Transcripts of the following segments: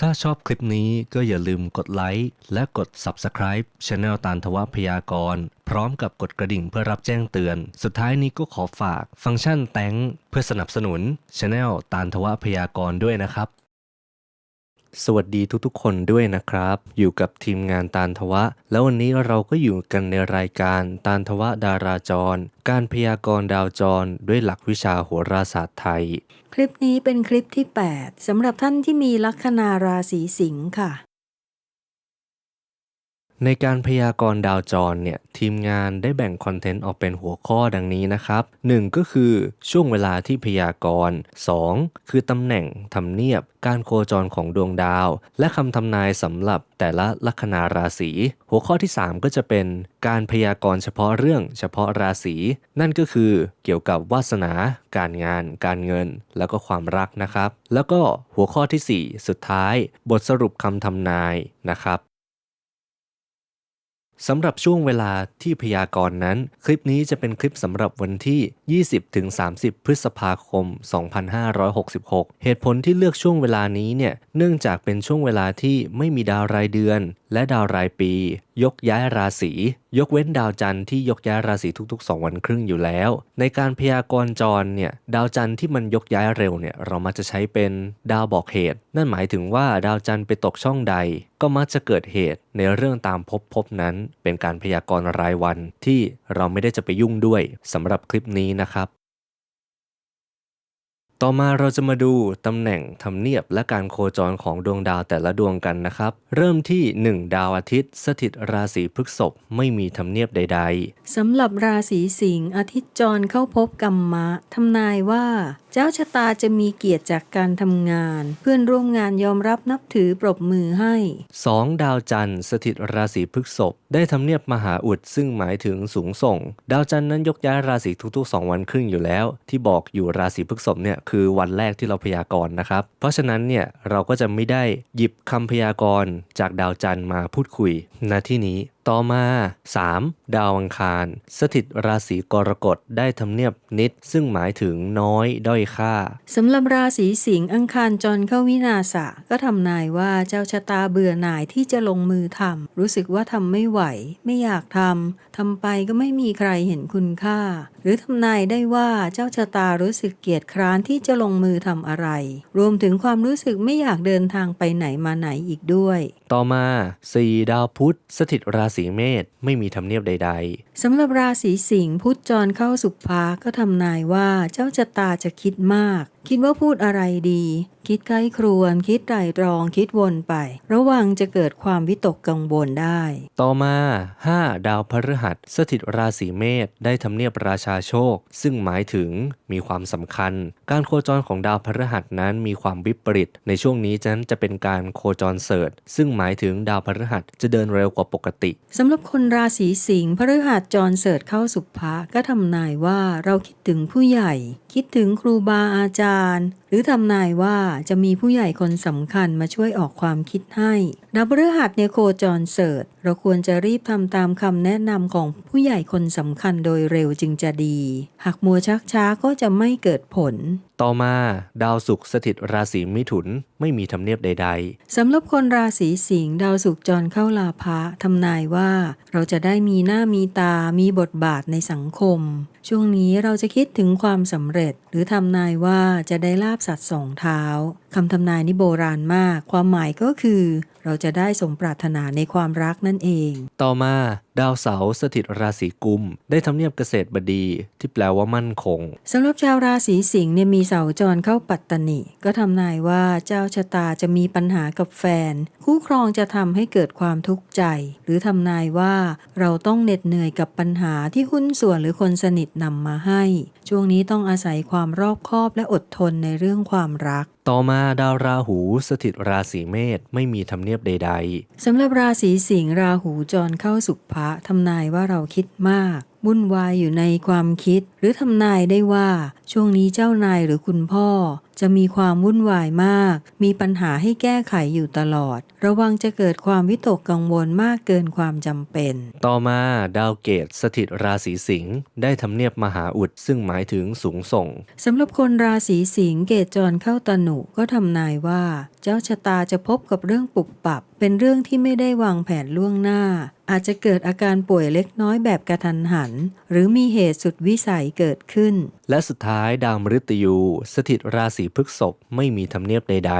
ถ้าชอบคลิปนี้ก็อย่าลืมกดไลค์และกด Subscribe Channel ตานทวพยากร พร้อมกับกดกระดิ่งเพื่อรับแจ้งเตือน สุดท้ายนี้ก็ขอฝากฟังก์ชันแตงเพื่อสนับสนุน Channel ตานทวพยากรด้วยนะครับ สวัสดีทุกๆ คนด้วยนะครับ อยู่กับทีมงานตานทวะ แล้ววันนี้เราก็อยู่กันในรายการตานทวะดาราจร การพยากรณ์ดาวจร ด้วยหลักวิชาโหราศาสตร์ไทย คลิปนี้เป็นคลิปที่ 8สำหรับท่านที่มีลัคนาราศีสิงค์ค่ะ ในการพยากรณ์ดาวจรเนี่ยทีมงานได้แบ่งคอนเทนต์ออกเป็นหัวข้อดังนี้นะครับ 1 ก็คือช่วงเวลาที่พยากรณ์ 2 คือตำแหน่งทำเนียบ การโคจรของดวงดาว และคำทำนายสำหรับแต่ละลัคนาราศี หัวข้อที่ 3 ก็จะเป็นการพยากรณ์เฉพาะเรื่องเฉพาะราศี นั่นก็คือเกี่ยวกับวาสนา การงาน การเงิน แล้วก็ความรักนะครับ แล้วก็หัวข้อทีสี่4 สุดท้าย บทสรุปคำทำนายนะครับ สำหรับช่วงเวลาที่พยากรณ์นั้น คลิปนี้จะเป็นคลิปสำหรับวันที่ 20-30 พฤษภาคม 2566 เหตุผลที่เลือกช่วงเวลานี้เนี่ย เนื่องจากเป็นช่วงเวลาที่ไม่มีดาวรายเดือน และดาวรายปี ยกย้ายราศี ยกเว้นดาวจันทร์ที่ยกย้ายราศีทุกๆ 2 วันครึ่งอยู่แล้ว ในการพยากรณ์จรเนี่ยดาวจันทร์ที่มันยกย้ายเร็วเนี่ยเรามักจะใช้เป็นดาวบอกเหตุ นั่นหมายถึงว่าดาวจันทร์ไปตกช่องใด ก็มักจะเกิดเหตุในเรื่องตามพภพบนั้น เป็นการพยากรณ์รายวันที่เราไม่ได้จะไปยุ่งด้วยสำหรับคลิปนี้นะครับ ต่อมาเราจะมาดูตำแหน่งทำเนียบและการโคจรของดวงดาวแต่ละดวงกันนะครับ เริ่มที่ 1 ดาวอาทิตย์ สถิตราศีพฤษภไม่มีทำเนียบใด ๆสำหรับราศีสิงห์อาทิตย์จรเข้าพบกรรมะทำนายว่า เจ้าชะตาจะมีเกียรติจากการทำงาน เพื่อนร่วมงานยอมรับนับถือปรบมือให้ 2. ดาวจันทร์สถิตราศีพฤษภได้ทำเนียบมหาอุดซึ่งหมายถึงสูงส่ง ดาวจันทร์นั้นยกย้ายราศีทุกๆ 2 วันครึ่งอยู่แล้ว ที่บอกอยู่ราศีพฤษภเนี่ยคือวันแรกที่เราพยากรณ์นะครับ เพราะฉะนั้นเนี่ยเราก็จะไม่ได้หยิบคำพยากรณ์จากดาวจันทร์มาพูดคุยณที่นี้ ต่อมา 3. ดาวอังคาร สถิตราศีกรกฎได้ทำเนียบนิด ซึ่งหมายถึงน้อยด้อยค่าสำหรับราศีสิงห์อังคารจรเข้าวินาศะก็ทำนายว่าเจ้าชะตาเบื่อหน่ายที่จะลงมือทำรู้สึกว่าทำไม่ไหว ไม่อยากทำทำไปก็ไม่มีใครเห็นคุณค่า หรือทำนายได้ว่าเจ้าชะตารู้สึกเกียจคร้านที่จะลงมือทำอะไร รวมถึงความรู้สึกไม่อยากเดินทางไปไหนมาไหนอีกด้วย ต่อมา 4. ดาวพุธสถิตราศีเมษไม่มีทำเนียบใด ๆสำหรับราศีสิงห์พุธจรเข้าสุภาก็ทำนายว่าเจ้าชะตาจะคิดมาก คิดว่าพูดอะไรดี คิดใกล้ครวน คิดไตรตรอง คิดวนไป ระวังจะเกิดความวิตกกังวลได้ ต่อมา 5. ดาวพฤหัส สถิตราศีเมษได้ทำเนียบราชาโชค ซึ่งหมายถึงมีความสำคัญ การโคจรของดาวพฤหัสนั้นมีความวิปริต ในช่วงนี้นั้นจะเป็นการโคจรเสริฐซึ่งหมายถึงดาวพฤหัสจะเดินเร็วกว่าปกติสำหรับคนราศีสิงห์พฤหัสจรเสริฐเข้าสุภาก็ทำนายว่าเราคิดถึงผู้ใหญ่ คิดถึงครูบาอาจารย์ห รือทำนายว่าจะมีผู้ใหญ่คนสำคัญมาช่วยออกความคิดให้ดาวพฤหัสเนี่ยโคจรเสริฐ เราควรจะรีบทำตามคำแนะนำของผู้ใหญ่คนสำคัญโดยเร็วจึงจะดี หากมัวชักช้าก็จะไม่เกิดผล ต่อมาดาวศุกร์สถิตราศีมิถุนไม่มีทำเนียบใดสำหรับคนราศีสิงห์ดาวสุกร์จรเข้าลาภะทำนายว่า เราจะได้มีหน้ามีตามีบทบาทในสังคม ช่วงนี้เราจะคิดถึงความสำเร็จ หรือทำนายว่าจะได้ลาบสัตว์สองเท้าคำทำนายนี่โบราณมาก ความหมายก็คือ เราจะได้สมปรารถนาในความรักนั่นเองๆต่อมาดาวเสาร์สถิตราศีกุม ได้ทำเนียบเกษตรบดี ที่แปลว่ามั่นคงสำหรับชาวราศีสิงห์เนี่ยมีเสาจรเข้าปัตตนิก็ทำนายว่าเจ้าชะตาจะมีปัญหากับแฟน คู่ครองจะทำให้เกิดความทุกข์ใจ หรือทำนายว่าเราต้องเหน็ดเหนื่อยกับปัญหาที่หุ้นส่วนหรือคนสนิทนำมาให้ ช่วงนี้ต้องอาศัยความรอบคอบและอดทนในเรื่องความรัก ต่อมาดาวราหูสถิตราศีเมษไม่มีทำเนียบใด ๆสำหรับราศีสิงห์ราหูจรเข้าสุภะทำนายว่าเราคิดมากวุ่นวายอยู่ในความคิด หรือทำนายได้ว่า ช่วงนี้เจ้านายหรือคุณพ่อ จะมีความวุ่นวายมาก มีปัญหาให้แก้ไขอยู่ตลอด ระวังจะเกิดความวิตกกังวลมากเกินความจำเป็น ต่อมาดาวเกตสถิตราศีสิงห์ได้ทำเนียบมหาอุดซึ่งหมายถึงสูงส่งสำหรับคนราศีสิงห์เกตจรเข้าตนุก็ทำนายว่า เจ้าชะตาจะพบกับเรื่องปุบปับ เป็นเรื่องที่ไม่ได้วางแผนล่วงหน้าอาจจะเกิดอาการป่วยเล็กน้อยแบบกระทันหัน หรือมีเหตุสุดวิสัยเกิดขึ้น และสุดท้ายดาวมฤตยู สถิตราศีพฤษภไม่มีธรรมเนียบใด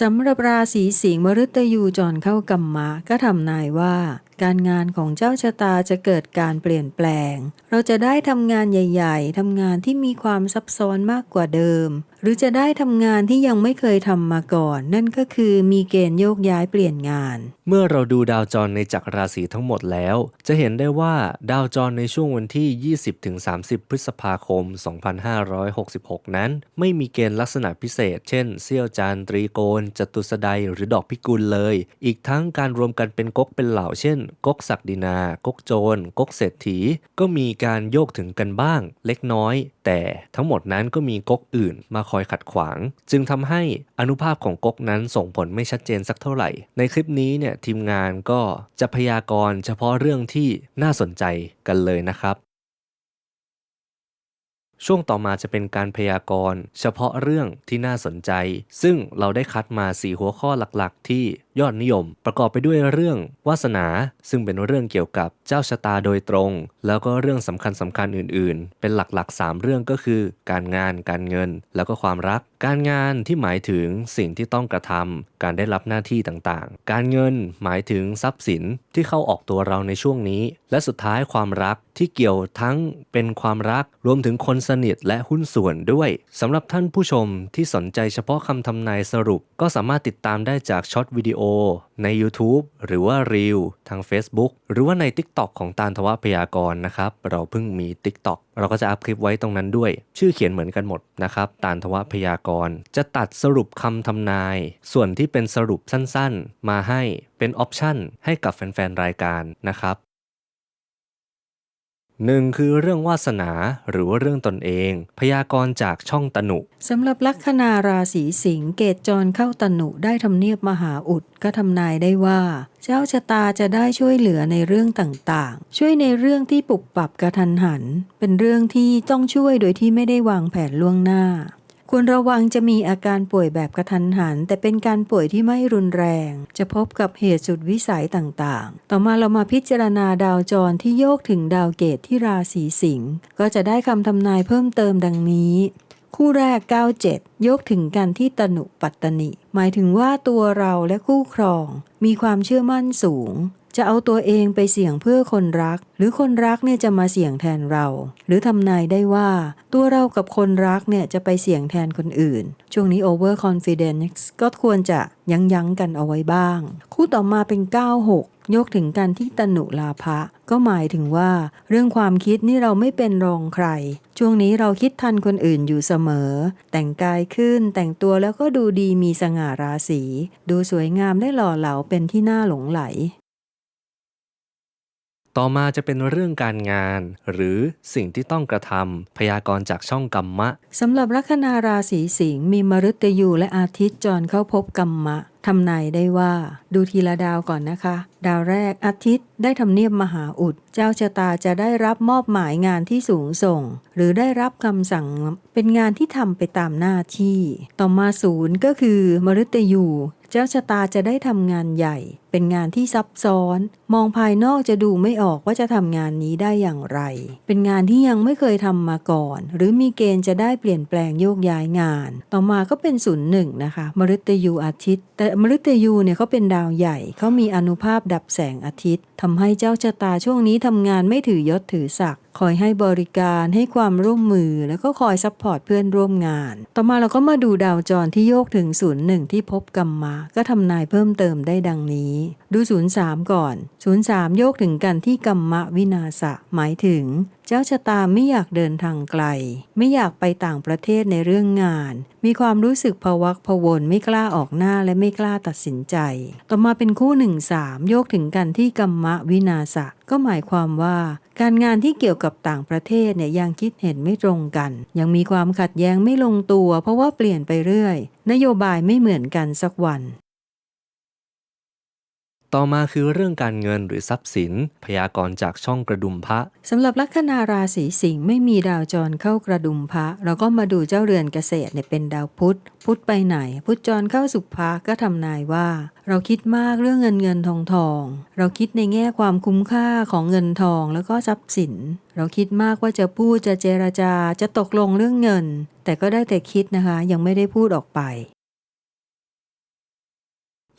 สำหรับราศีสิงห์มฤตยูจรเข้ากรรมะก็ทำนายว่า การงานของเจ้าชะตาจะเกิดการเปลี่ยนแปลง เราจะได้ทำงานใหญ่ ๆทำงานที่มีความซับซ้อนมากกว่าเดิมห รือจะได้ทำงานที่ยังไม่เคยทำมาก่อน นั่นก็คือมีเกณฑ์โยกย้ายเปลี่ยนงาน เมื่อเราดูดาวจรในจักรราศีทั้งหมดแล้ว จะเห็นได้ว่าดาวจรในช่วงวันที่ 20-30 พฤษภาคม 2566 นั้น ไม่มีเกณฑ์ลักษณะพิเศษ เช่น เสี้ยวจานตรีโกณจตุสดายหรือดอกพิกุลเลย อีกทั้งการรวมกันเป็นก๊กเป็นเหล่าเช่น ก๊กศักดินา ก๊กโจร ก๊กเศรษฐี ก็มีการโยกถึงกันบ้าง เล็กน้อย แต่ทั้งหมดนั้นก็มีก๊กอื่นมาคอยขัดขวาง จึงทำให้อนุภาพของก๊กนั้นส่งผลไม่ชัดเจนสักเท่าไหร่ ในคลิปนี้เนี่ยทีมงานก็จะพยากรณ์เฉพาะเรื่องที่น่าสนใจกันเลยนะครับ ช่วงต่อมาจะเป็นการพยากรณ์ เฉพาะเรื่องที่น่าสนใจ ซึ่งเราได้คัดมา 4 หัวข้อหลักๆ ที่ ยอดนิยม ประกอบไปด้วยเรื่องวาสนา ซึ่งเป็นเรื่องเกี่ยวกับเจ้าชะตาโดยตรง แล้วก็เรื่องสำคัญสำคัญอื่น ๆ เป็นหลักๆ 3 เรื่องก็คือ การงาน การเงิน แล้วก็ความรัก การงานที่หมายถึงสิ่งที่ต้องกระทำการได้รับหน้าที่ต่างๆ การเงินหมายถึงทรัพย์สินที่เข้าออกตัวเราในช่วงนี้ และสุดท้ายความรักที่เกี่ยวทั้งเป็นความรักรวมถึงคนสนิทและหุ้นส่วนด้วยสำหรับท่านผู้ชมที่สนใจเฉพาะคำทำนายสรุป ก็สามารถติดตามได้จากช็อตวิดีโอใน YouTube หรือว่ารีวทาง Facebook หรือว่าใน TikTok ของตาลทวพยากรณ์นะครับ เราเพิ่งมี TikTok เราก็จะอัพคลิปไว้ตรงนั้นด้วย ชื่อเขียนเหมือนกันหมดนะครับตาลทวพยากรณ์จะตัดสรุปคำทำนาย ส่วนที่เป็นสรุปสั้นๆ มาให้เป็นออปชั่นให้กับแฟนๆ รายการนะครับ หนึ่งคือเรื่องวาสนาหรือว่าเรื่องตนเอง พยากรณ์จากช่องตนุสำหรับลัคนาราศีสิงห์เกตจรเข้าตนุได้ทำเนียบมหาอุดก็ทำนายได้ว่า เจ้าชะตาจะได้ช่วยเหลือในเรื่องต่างๆ ช่วยในเรื่องที่ปรับปรับกระทันหัน เป็นเรื่องที่ต้องช่วยโดยที่ไม่ได้วางแผนล่วงหน้า ควรระวังจะมีอาการป่วยแบบกระทันหัน แต่เป็นการป่วยที่ไม่รุนแรง จะพบกับเหตุสุดวิสัยต่างๆ ต่อมาเรามาพิจารณาดาวจรที่โยกถึงดาวเกตที่ราศีสิงห์ก็จะได้คำทำนายเพิ่มเติมดังนี้ คู่แรก 97 ยกถึงกันที่ตนุปัตตนิ หมายถึงว่าตัวเราและคู่ครอง มีความเชื่อมั่นสูง จะเอาตัวเองไปเสี่ยงเพื่อคนรัก หรือคนรักเนี่ยจะมาเสี่ยงแทนเรา หรือทำนายได้ว่า ตัวเรากับคนรักเนี่ยจะไปเสี่ยงแทนคนอื่น ช่วงนี้ over confidence ก็ควรจะยั้งยั้งกันเอาไว้บ้าง คู่ต่อมาเป็น 96ยกถึงกันที่ตนุลาภะก็หมายถึงว่า เรื่องความคิดนี่เราไม่เป็นรองใคร ช่วงนี้เราคิดทันคนอื่นอยู่เสมอ แต่งกายขึ้นแต่งตัวแล้วก็ดูดีมีสง่าราศี ดูสวยงามได้หล่อเหลาเป็นที่น่าหลงไหล ต่อมาจะเป็นเรื่องการงาน หรือสิ่งที่ต้องกระทำพยากรณ์จากช่องกรรมะสำหรับลัคนาราศีสิงห์มีมฤตยูและอาทิตย์จรเข้าพบกรรมะทำนายได้ว่า ดูทีละดาวก่อนนะคะ ดาวแรกอาทิตย์ได้ทำเนียบมหาอุด เจ้าชะตาจะได้รับมอบหมายงานที่สูงส่ง หรือได้รับคำสั่งเป็นงานที่ทำไปตามหน้าที่ ต่อมาศูนย์ก็คือ มฤตยู เจ้าชะตาจะได้ทำงานใหญ่ เป็นงานที่ซับซ้อน มองภายนอกจะดูไม่ออกว่าจะทำงานนี้ได้อย่างไร เป็นงานที่ยังไม่เคยทำมาก่อน หรือมีเกณฑ์จะได้เปลี่ยนแปลงโยกย้ายงาน ต่อมาก็เป็นศูนย์หนึ่งนะคะมฤตยูอาทิตย์ แต่มฤตยูเนี่ยเขาเป็นดาวใหญ่เขามีอนุภาพดับแสงอาทิตย์ทำให้เจ้าชะตาช่วงนี้ทำงานไม่ถือยศถือศักดิ์คอยให้บริการให้ความร่วมมือแล้วก็คอยซัพพอร์ตเพื่อนร่วมงาน ต่อมาเราก็มาดูดาวจรที่โยกถึงศูนย์หนึ่งที่พบกรรมมา ก็ทำนายเพิ่มเติมได้ดังนี้ดูศูนย์สามก่อนศูนย์สามโยกถึงกันที่กรรมะวินาศะหมายถึง เจ้าชะตาไม่อยากเดินทางไกล ไม่อยากไปต่างประเทศในเรื่องงาน มีความรู้สึกพวักพวนไม่กล้าออกหน้าและไม่กล้าตัดสินใจ ต่อมาเป็นคู่หนึ่งสามโยกถึงกันที่กัมมะวินาศะก็หมายความว่า การงานที่เกี่ยวกับต่างประเทศเนี่ยยังคิดเห็นไม่ตรงกัน ยังมีความขัดแย้งไม่ลงตัว เพราะว่าเปลี่ยนไปเรื่อย นโยบายไม่เหมือนกันสักวัน ต่อมาคือเรื่องการเงินหรือทรัพย์สิน พยากรณ์จากช่องกระดุมพระสำหรับลัคนาราศีสิงห์ไม่มีดาวจรเข้ากระดุมพระเราก็มาดูเจ้าเรือนเกษตรเนี่ยเป็นดาวพุธ พุธไปไหน พุธจรเข้าสุภะก็ทำนายว่า เราคิดมากเรื่องเงินเงินทองทอง เราคิดในแง่ความคุ้มค่าของเงินทองแล้วก็ทรัพย์สิน เราคิดมากว่าจะพูดจะเจรจาจะตกลงเรื่องเงิน แต่ก็ได้แต่คิดนะคะ ยังไม่ได้พูดออกไป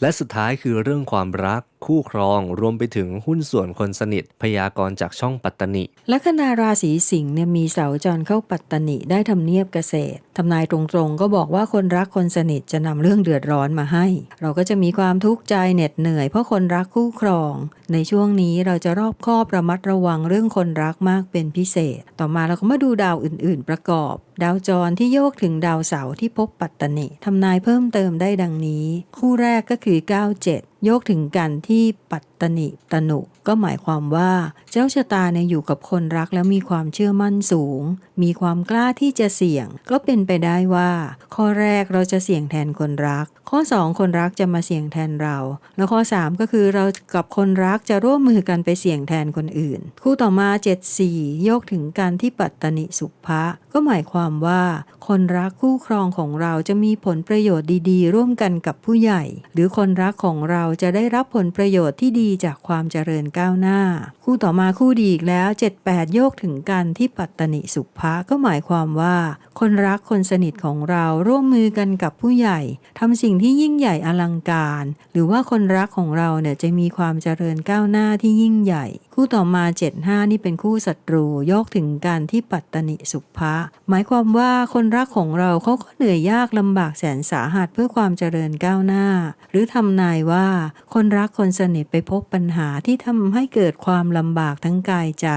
และสุดท้ายคือเรื่องความรักคู่ครองรวมไปถึงหุ้นส่วนคนสนิทพยากรณ์จากช่องปัตตนิลัคนาราศีสิงห์เนี่ยมีเสาจรเข้าปัตตนิได้ทำเนียบเกษตรทำนายตรงๆ ก็บอกว่าคนรักคนสนิทจะนำเรื่องเดือดร้อนมาให้ เราก็จะมีความทุกข์ใจเหน็ดเหนื่อยเพราะคนรักคู่ครอง ในช่วงนี้เราจะรอบคอบระมัดระวังเรื่องคนรักมากเป็นพิเศษ ต่อมาเราก็มาดูดาวอื่น ๆ ประกอบ ดาวจรที่โยกถึงดาวเสาร์ที่พบปัตตนิทำนายเพิ่มเติมได้ดังนี้ คู่แรกก็คือ 97โยกถึงกันที่ปัจตนิตนุก็หมายความว่า เจ้าชะตาเนี่ยอยู่กับคนรักแล้วมีความเชื่อมั่นสูง มีความกล้าที่จะเสี่ยง ก็เป็นไปได้ว่า ข้อแรกเราจะเสี่ยงแทนคนรัก ข้อ 2 คนรักจะมาเสี่ยงแทนเรา แล้วข้อ 3 ก็คือเรากับคนรักจะร่วมมือกันไปเสี่ยงแทนคนอื่น คู่ต่อมา 74 โยกถึงกันที่ปัตตนิสุภะก็หมายความว่า คนรักคู่ครองของเราจะมีผลประโยชน์ดี ๆ ร่วมกันกับผู้ใหญ่ หรือคนรักของเราจะได้รับผลประโยชน์ที่ดีจากความเจริญก้าวหน้า คู่ต่อมาคู่ดีอีกแล้ว 78 โยกถึงกันที่ปัตตนิสุภะก็หมายความว่า คนรักคนสนิทของเราร่วมมือกันกับผู้ใหญ่ทำสิ่งที่ยิ่งใหญ่อลังการ หรือว่าคนรักของเราเนี่ยจะมีความเจริญก้าวหน้าที่ยิ่งใหญ่ คู่ต่อมา 75 นี่เป็นคู่ศัตรูโยกถึงกันที่ปัตตนิสุภะหมายความว่าคนรักของเราเขาก็เหนื่อยยากลำบากแสนสาหัสเพื่อความเจริญก้าวหน้า หรือทำนายว่าคนรักคนสนิทไปพบปัญหาที่ทำให้เกิดความลำบากทั้งกายใจ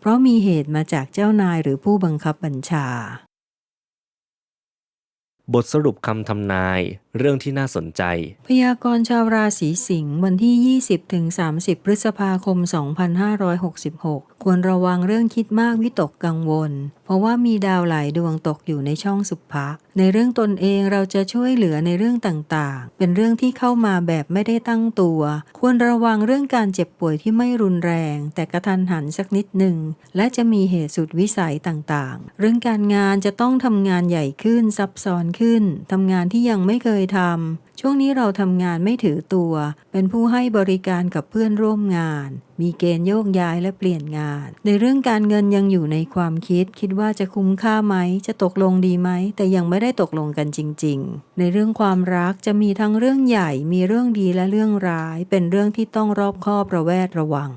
เพราะมีเหตุมาจากเจ้านายหรือผู้บังคับบัญชา บทสรุปคำทำนาย เรื่องที่น่าสนใจ พยากรณ์ชาวราศีสิงห์วันที่ 20ถึง30 พฤษภาคม 2566 ควรระวังเรื่องคิดมากวิตกกังวลเพ ราะว่ามีดาวหลายดวงตกอยู่ในช่องสุภะในเรื่องตนเองเราจะช่วยเหลือในเรื่องต่างๆ เป็นเรื่องที่เข้ามาแบบไม่ได้ตั้งตัว ควรระวังเรื่องการเจ็บป่วยที่ไม่รุนแรง แต่กระทันหันสักนิดหนึ่ง และจะมีเหตุสุดวิสัยต่างๆ เรื่องการงานจะต้องทำงานใหญ่ขึ้นซับซ้อนขึ้นทำงานที่ยังไม่เคยทำ ช่วงนี้เราทำงานไม่ถือตัว เป็นผู้ให้บริการกับเพื่อนร่วมงาน มีเกณฑ์โยกย้ายและเปลี่ยนงาน ในเรื่องการเงินยังอยู่ในความคิด คิดว่าจะคุ้มค่าไหม จะตกลงดีไหม แต่ยังไม่ได้ตกลงกันจริง ๆ ในเรื่องความรักจะมีทั้งเรื่องใหญ่ มีเรื่องดีและเรื่องร้าย เป็นเรื่องที่ต้องรอบคอบระแวดระวัง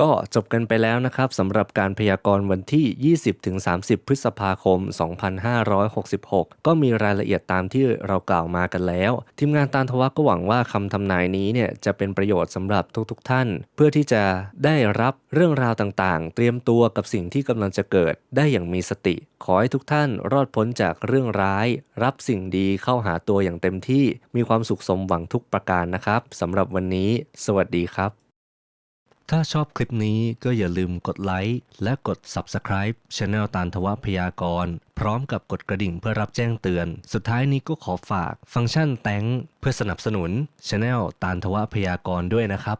ก็จบกันไปแล้วนะครับสำหรับการพยากรณ์วันที่ 20-30 พฤษภาคม 2566 ก็มีรายละเอียดตามที่เรากล่าวมากันแล้ว ทีมงานตานทวักก็หวังว่าคำทำนายนี้เนี่ยจะเป็นประโยชน์สำหรับทุกๆทท่าน เพื่อที่จะได้รับเรื่องราวต่างๆ เตรียมตัวกับสิ่งที่กำลังจะเกิดได้อย่างมีสติ ขอให้ทุกท่านรอดพ้นจากเรื่องร้าย รับสิ่งดีเข้าหาตัวอย่างเต็มที่ มีความสุขสมหวังทุกประการนะครับสำหรับวันนี้ สวัสดีครับ ถ้าชอบคลิปนี้ก็อย่าลืมกดไลค์และกด Subscribe Channel ตานทวพยากร พร้อมกับกดกระดิ่งเพื่อรับแจ้งเตือน สุดท้ายนี้ก็ขอฝากฟังก์ชันแตงเพื่อสนับสนุน Channel ตานทวพยากรด้วยนะครับ